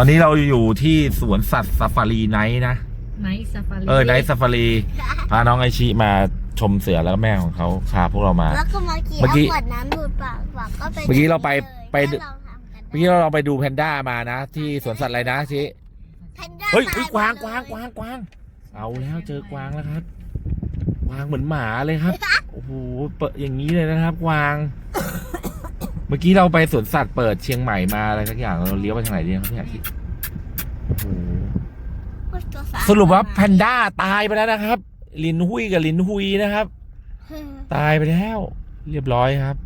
อนนี้เราอยู่ที่สวนสัตว์ซาฟารีไนท์นะ ไนท์ซาฟารีเออไนท์ซาฟารีพาน้องไอชิมาชมเสือแล้วก็แม่ของเขาพาพวกเรามา แล้วก็เมื่อกี้เมื่อกี้ เอาขวดน้ำดูดปากปากก็ไปเมื่อกี้เราไปไปถ้าลองทำกันเมื่อกี้เราไปดูแพนด้ามานะ ที่สวนสัตว์อะไรนะชิ แพนด้าเฮ้ยตเฮ้ยหกวางมกดวางเลยกวางกวาง เอาแล้วเจอกวางแล้วครับ กวางเหมือนหมาเลยครับ โอ้โห เปิดอย่างนี้เลยนะครับ กวาง เมื่อกี้เราไปสวนสัตว์เปิดเชียงใหม่มาอะไรสักอย่างเราเลี้ยวไปทางไหนดีครับพี่อาทิตย์โอ้โหตัวสาสรุปว่าแพนด้าตายไปแล้วนะครับ ลินหุยกับลินหุยนะครับ ตายไปแล้ว เรียบร้อยครับ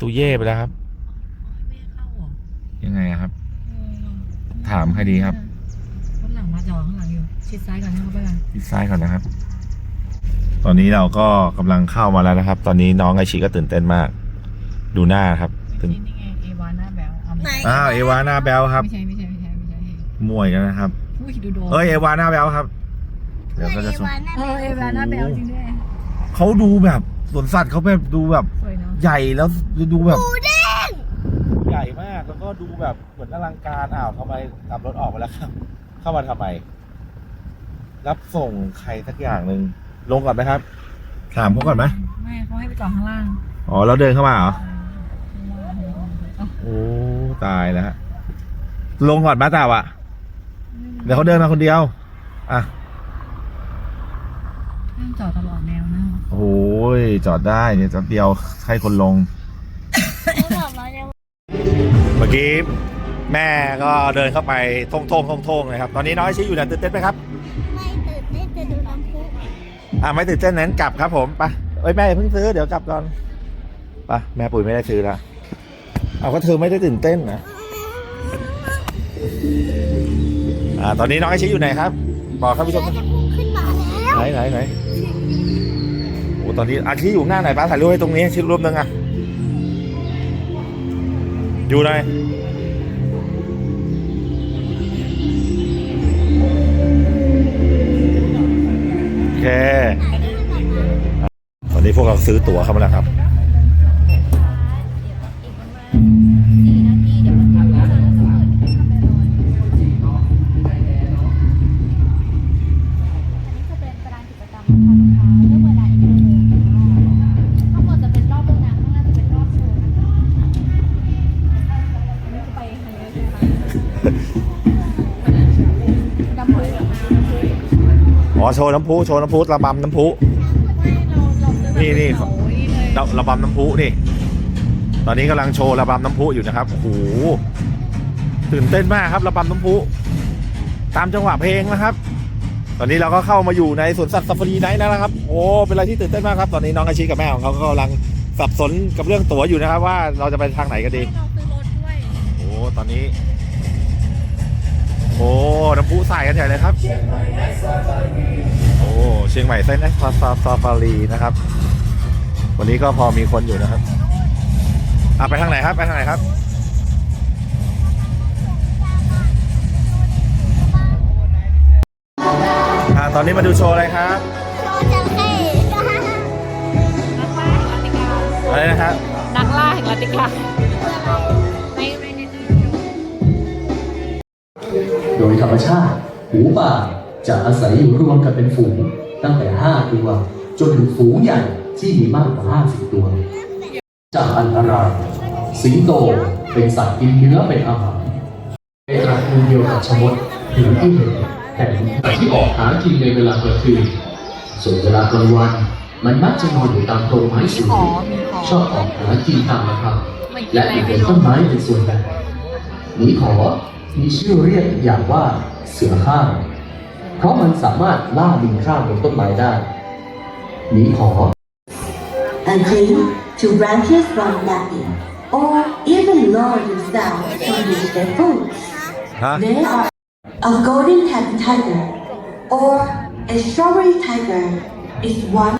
ตูเย่ไปแล้วครับไม่เข้าเหรอยังไงอะครับเออถามใครดีครับข้างหลังมาจอข้างหลังอยู่ชิดซ้ายก่อนให้เขาไปก่อนทิศซ้ายก่อนนะครับ ตอนนี้เราก็กำลังเข้ามาแล้วนะครับ ตอนนี้น้องไอชิก็ตื่นเต้นมาก ดูหน้าครับ ตื่นนี่ไงเอวาน่าแบลเอาไม่ไหนใช่อ้าวเอวาหน้าแบลครับไม่ใช่ไม่ใช่ไม่ใช่ไม่ใช่มวยกันนะครับ อุ้ยดูโดนเอ้ยเอวาหน้าแบลครับ เดี๋ยวก็จะชมเออเอวาน่าแบลจริงด้วยเขาดูแบบสวนสัตว์เขาแบบดูแบบสวยเนาะใหญ่แล้วดูแบบหมูเด้งใหญ่มากแล้วก็ดูแบบเหมือนอลังการอ้าวทำไมขับรถออกไปแล้วครับ เข้ามาทำไม รับส่งใครสักอย่างหนึ่งลงก่อนไหมครับ ถามเขาก่อนไหมไม่เขาให้ไปจอดข้างล่างอ๋อแล้วเดินเข้ามาเหรอ เออโอ้ ตายแล้วฮะลงก่อนมาตาวอะเดี๋ยวเขาเดินมาคนเดียว อะห้ามจอดตลอดแนวนะโอ้ยจอดได้เนี่ยจอดเดียวให้คนลงเขาบอกว่าเนี่ยเมื่อกี้แม่ก็เดินเข้าไปท่งท่งท่งท่งเลยครับ ตอนนี้น้องไอชิอยู่นะตื่นเต้นไหมครับ ไม่ตื่นเต้นจะดูน้ำพุอ่าไม่ตื่นเต้นนั้นกลับครับผมไปเอ้ยแม่อย่าเพิ่งซื้อเดี๋ยวกลับก่อนไปแม่ปุ๋ยไม่ได้ซื้อละ เอาก็เธอไม่ได้ตื่นเต้นนะอ่าตอนนี้น้องไอชิอยู่ไหนครับ บอกท่านผู้ชเสืมอจะพุ่งขึ้นมาแล้วไหนไหนไหนโอ้ตอนนี้อาชีอยู่หน้าไหนป้าถ่ายรูปให้ตรงนี้ชิ้นรูปหนึงอะอยู่ไหนโอเค ตอนนี้พวกเราซื้อตั๋วเข้ามาแล้วครับ อ๋อโชว์น้ำพุโชว์น้ำพุระบำน้ำพุนี่นี่เระระบำน้ำพุนี่ ตอนนี้กำลังโชว์ระบำน้ำพุอยู่นะครับโอ้โหตื่นเต้นมากครับระบำน้ำพุตามจังหวะเพลงนะครับ ตอนนี้เราก็เข้ามาอยู่ในสวนสัตว์ซาฟารีไนท์แล้วนะครับ โอ้เป็นอะไรที่ตื่นเต้นมากครับ ตอนนี้น้องอาชีกับแม่ของเขาก็กำลังสับสนกับเรื่องตั๋วอยู่นะครับ ว่าเราจะไปทางไหนกันดีโอ้ตอนนี้ โอ้น้ำพุใส่กันใหญ่เลยครับ โอ้เชียงใหม่เส้นแอสซาซาฟารีนะครับ วันนี้ก็พอมีคนอยู่นะครับอะไปทางไหนครับ ไปทางไหนครับอ่าตอนนี้มาดูโชว์อะไรครับโชว์จระเข้อะไรนะครับ นักล่าแห่งลาติกา ธรรมชาติ หมูป่าจะอาศัยอยู่รวมกันเป็นฝูง ตั้งแต่ 5 ตัว จนถึงฝูงใหญ่ที่มีมากกว่า 50 ตัว จากอันตราย สิงโตเป็นสัตว์กินเนื้อเป็นอาหารในตระกูลเดียวกับชมดหรือที่เห็นแต่ที่ออกหากินในเวลากลางคืนส่วนเวลากลางวันมันมักจะนอนอยู่ตามโพรงไม้สูงชอบออกหากินตามลำพังไม่กินและอะไรอยู่บไม่นต้นไม้เป็นส่วนใหญ่หมีขอ มีชื่อเรียกอีกอย่างว่าเสือข้าง เพราะมันสามารถล่าลิงข้ามบนต้นไม้ได้หมีขอ and cling to branches from napping, or even lower themselves to reach their food. ฮะ They are a golden cat tiger or a strawberry tiger is one